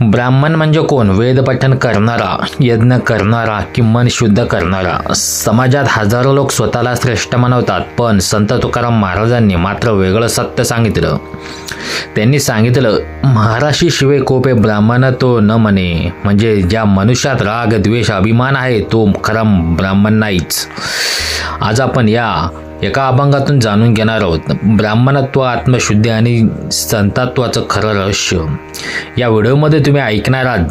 ब्राह्मण म्हणजे कोण? वेदपठण करणारा यज्ञ करणारा की मन शुद्ध करणारा. समाजात हजारो लोक स्वतःला श्रेष्ठ मानवतात पण संत तुकाराम महाराजांनी मात्र वेगळं सत्य सांगितलं. त्यांनी सांगितलं महाराशी शिवे कोपे ब्राह्मण तो न म्हणे म्हणजे ज्या मनुष्यात राग द्वेष अभिमान आहे तो खरा ब्राह्मण नाहीच. आज आपण या एका अभंगातून जाणून घेणार आहोत. ब्राह्मणत्व आत्मशुद्धी आणि संतात्वाचं खरं रहस्य. या व्हिडिओमध्ये तुम्ही ऐकणार आहात.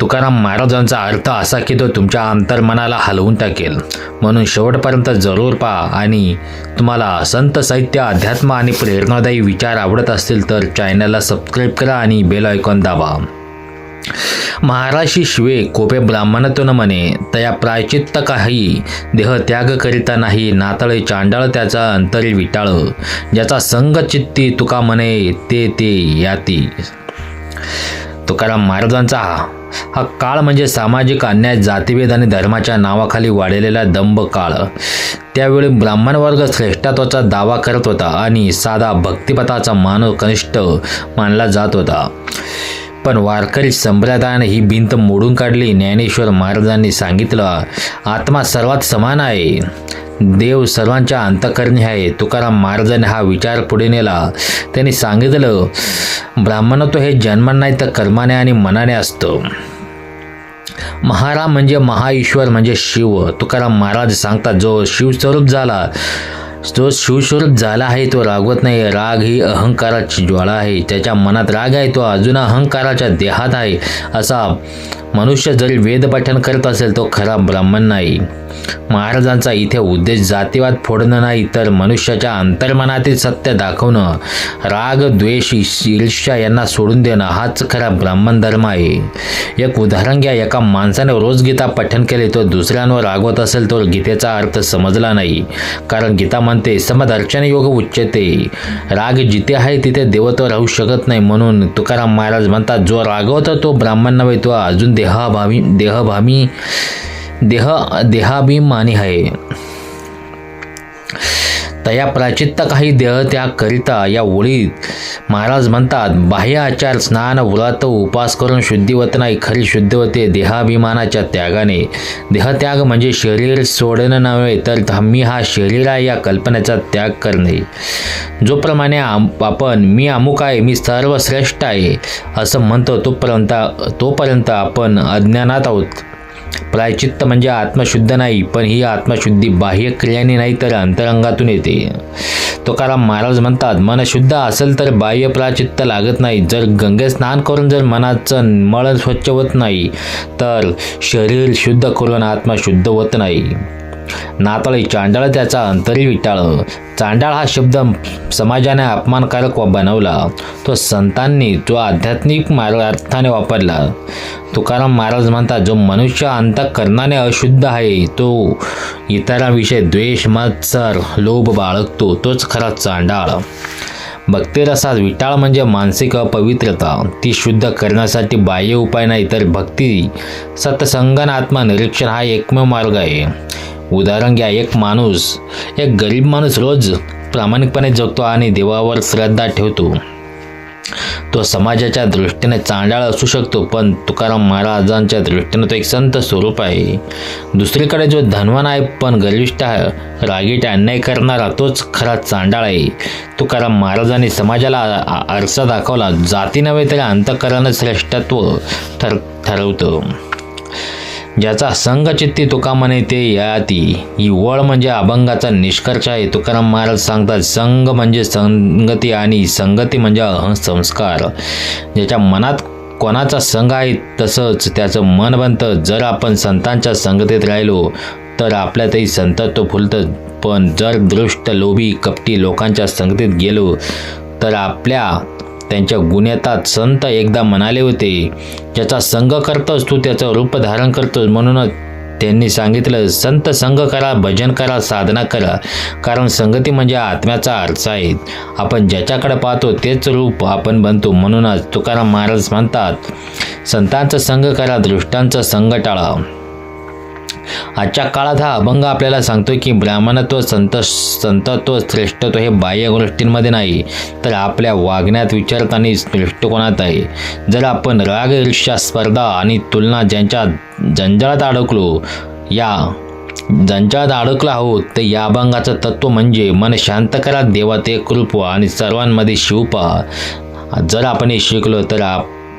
तुकाराम महाराजांचा अर्थ असा की तो तुमच्या अंतर्मनाला हलवून टाकेल. म्हणून शेवटपर्यंत जरूर पहा आणि तुम्हाला संत साहित्य अध्यात्म आणि प्रेरणादायी विचार आवडत असतील तर चॅनलला सबस्क्राईब करा आणि बेल आयकॉन दाबा. महाराशी शिवे कोपे ब्राह्मणातून म्हणे तया प्रायचित्त काही. देह त्याग करिता नाही नातळे चांडाळ त्याचा अंतरी विटाळ. ज्याचा संग चित्ती तुका म्हणे ते ते याती. तुकाराम महाराजांचा हा. हा काळ म्हणजे सामाजिक अन्याय जातीभेद आणि धर्माच्या नावाखाली वाढलेला दंभ काळ. त्यावेळी ब्राह्मण वर्ग श्रेष्ठत्वाचा दावा करत होता आणि साधा भक्तिपथाचा मानव कनिष्ठ मानला जात होता. पण वारकरी संप्रदायाने ही भिंत मोडून काढली. ज्ञानेश्वर महाराजांनी सांगितलं आत्मा सर्वात समान आहे. देव सर्वांच्या अंतकरणी आहे. तुकाराम महाराजांनी हा विचार पुढे नेला. त्यांनी सांगितलं ब्राह्मणत्व हे जन्म नाही तर कर्माने आणि मनाने असतं. महाराम म्हणजे महाईश्वर म्हणजे शिव. तुकाराम महाराज सांगतात जो शिवस्वरूप झाला तो शिवस्वरूप झाला आहे तो रागवत नाही. राग ही अहंकाराची ज्वाळा आहे. त्याच्या मनात राग आहे तो अजून अहंकाराच्या देहात आहे असा मनुष्य जरी वेदपठण करत असेल तो खरा ब्राह्मण नाही. महाराजांचा इथे उद्देश जातीवाद फोडणं नाही तर मनुष्याच्या अंतर्मनातील सत्य दाखवणं राग द्वेष ईर्ष्या यांना सोडून देणं हाच खरा ब्राह्मण धर्म आहे. एक उदाहरण घ्या एका माणसाने रोज गीता पठण केले तो दुसऱ्यांवर रागवत असेल तर गीतेचा अर्थ समजला नाही. कारण गीता म्हणते समदर्शन योग उच्चते राग जिथे आहे तिथे देवत्व राहू शकत नाही. म्हणून तुकाराम महाराज म्हणतात जो रागवतो तो ब्राह्मण नव्हे तो अजून देह देहभामी देह देहाभिमानी आहे. तया प्राचित्त काही देहत्यागकरिता करिता या ओळीत महाराज म्हणतात बाह्य आचार स्नान व्रत उपास करून शुद्धी नाही खरी शुद्ध होते देहाभिमानाच्या त्यागाने. देहत्याग म्हणजे शरीर सोडणं नव्हे तर धम्मी हा शरीर आहे या कल्पनेचा त्याग करणे. जोप्रमाणे आम- आपण मी अमुक आहे मी सर्वश्रेष्ठ आहे असं म्हणतो तोपर्यंत तोपर्यंत आपण अज्ञानात आहोत. प्रायचित्त म्हणजे आत्मशुद्ध नाही पण ही आत्मशुद्धी बाह्य क्रियाने नाही तर अंतरंगातून येते. तुकाराम महाराज म्हणतात मन शुद्ध असेल तर बाह्य प्राचित्त लागत नाही. जर गंगे स्नान करून जर मनाचं मळ स्वच्छ होत नाही तर शरीर शुद्ध करून आत्मा शुद्ध होत नाही. नातळे चांडाळ त्याचा अंतरी विटाळ. चांडाळ हा शब्द समाजाने अपमानकारक बनवला. तो संतांनी जो आध्यात्मिक मार्ग अर्थाने वापरला. तुकाराम महाराज म्हणतात जो मनुष्य अंतकरणाने अशुद्ध आहे तो इतरांविषयी द्वेष मत्सर लोभ बाळगतो तोच खरा चांडाळ. भक्तिरसात विटाळ म्हणजे मानसिक अपवित्रता. ती शुद्ध करण्यासाठी बाह्य उपाय नाही तर भक्ती सत्संगन आत्मा निरीक्षण हा एकमेव मार्ग आहे. उदाहरण घ्या एक माणूस एक गरीब माणूस रोज प्रामाणिकपणे जगतो आणि देवावर श्रद्धा ठेवतो. तो समाजाच्या दृष्टीने चांडाळ असू शकतो पण तुकाराम महाराजांच्या दृष्टीने तो एक संत स्वरूप आहे. दुसरीकडे जो धनवान आहे पण गर्विष्ठ रागीट अन्याय करणारा तोच खरा चांडाळ आहे. तुकाराम महाराजांनी समाजाला आरसा दाखवला जाती नव्हे तरी अंतकरण श्रेष्ठत्व ठर ठरवतं. ज्याचा संघचित्ती तुका म्हणे ते याती. ही वळ म्हणजे अभंगाचा निष्कर्ष आहे. तुकाराम महाराज सांगतात संघ म्हणजे संगती आणि संगती म्हणजे अहंसंस्कार. ज्याच्या मनात कोणाचा संघ आहे तसंच त्याचं मन बनतं. जर आपण संतांच्या संगतीत राहिलो तर आपल्यातही संतत्व फुलतं. पण जर दृष्ट लोभी कपटी लोकांच्या संगतीत गेलो तर आपल्या त्यांच्या गुन्ह्यातात संत एकदा म्हणाले होते ज्याचा संघ करतोस तू त्याचं रूप धारण करतोस. म्हणूनच त्यांनी सांगितलं संत संघ करा भजन करा साधना करा कारण संगती म्हणजे आत्म्याचा अर्थ आहे आपण ज्याच्याकडे पाहतो तेच रूप आपण बनतो. म्हणूनच तुकाराम महाराज म्हणतात संतांचा संघ करा दृष्टांचा संघ टाळा. आजच्या काळात हा अभंग आपल्याला सांगतो की ब्राह्मणत्व संत संतत्व श्रेष्ठत्व हे बाह्य गोष्टींमध्ये नाही तर आपल्या वागण्यात विचारात आणि दृष्टिकोनात आहे? जर आपण राग ईर्ष्या स्पर्धा आणि तुलना ज्यांच्या जंजाळात अडकलो या जंजाळात अडकला आहोत तर या अभंगाचं तत्व म्हणजे मन शांत करा देवात एक कृपवा आणि सर्वांमध्ये शिवपा जर आपण हे शिकलो तर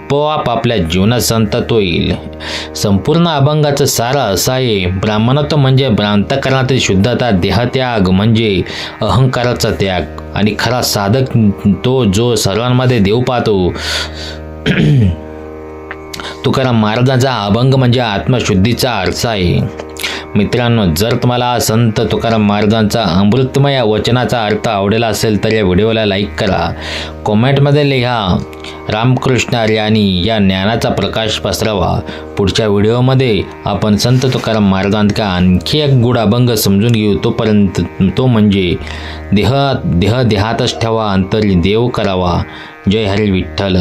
आपोआप आपल्या जीवनात संतत्व येईल संपूर्ण अभंगाचं सारा असं आहे ब्राह्मणत्व म्हणजे भ्रांतकरणातील शुद्धता देहत्याग म्हणजे अहंकाराचा त्याग. आणि खरा साधक तो जो सर्वांमध्ये देव पाहतो तुकाराम महाराजांचा अभंग म्हणजे आत्मशुद्धीचा अर्थ आहे. मित्रांनो जर तुम्हाला संत तुकाराम महाराजांचा अमृतमय वचनाचा अर्थ आवडला असेल तर या व्हिडिओला लाईक करा. कॉमेंटमध्ये लिहा रामकृष्ण आर्यानी या ज्ञानाचा प्रकाश पसरावा. पुढच्या व्हिडिओमध्ये आपण संत तुकाराम महाराजांचा आणखी एक गुड अभंग समजून घेऊ. तोपर्यंत तो म्हणजे देह देह देहातच ठेवा अंतरी देव करावा. जय हरी विठ्ठल.